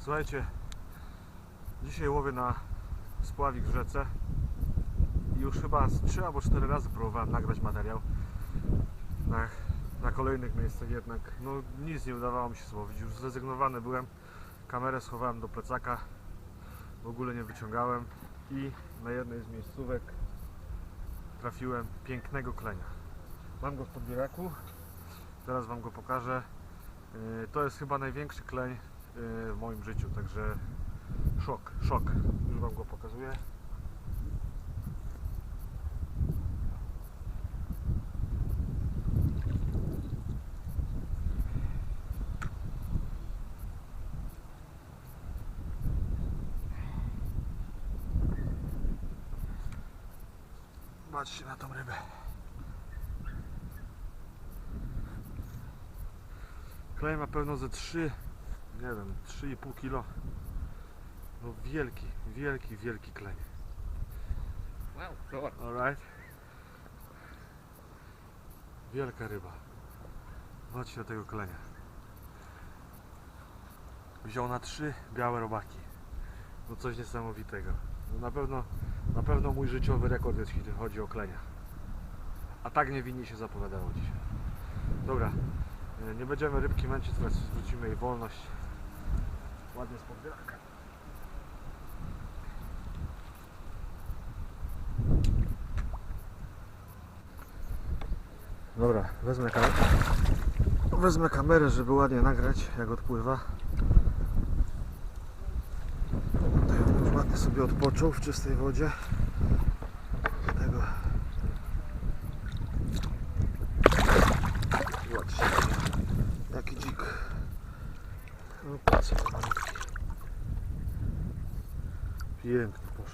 Słuchajcie, dzisiaj łowię na spławik w rzece. I już chyba z 3 albo 4 razy próbowałem nagrać materiał na, na kolejnych miejscach jednak no nic nie udawało mi się złowić, już zrezygnowany byłem kamerę schowałem do plecaka w ogóle nie wyciągałem i na jednej z miejscówek trafiłem pięknego klenia. Mam go w podbieraku teraz wam go pokażę. Yy, to jest chyba największy kleń w moim życiu, także szok, szok. Już Wam go pokazuję. Patrzcie na tą rybę. Klej ma pełno ze 3, nie wiem, 3,5 kilo. No wielki, wielki, wielki klej. Wow, zobacz. Alright. Wielka ryba. Zobaczcie na tego klenia. Wziął na trzy białe robaki. No coś niesamowitego. No na pewno, na pewno mój życiowy rekord, jeśli chodzi o klenia. A tak niewinnie się zapowiadało dzisiaj. Dobra, e, nie będziemy rybki męczyć, teraz zwrócimy jej wolność. Z podbieraka. Dobra, wezmę kamerę. Wezmę kamerę, żeby ładnie nagrać jak odpływa. Tutaj już ładnie sobie odpoczął w czystej wodzie. Tego. Zobaczcie, jaki dzik. No patrzcie, malutki. Piękny poszedł.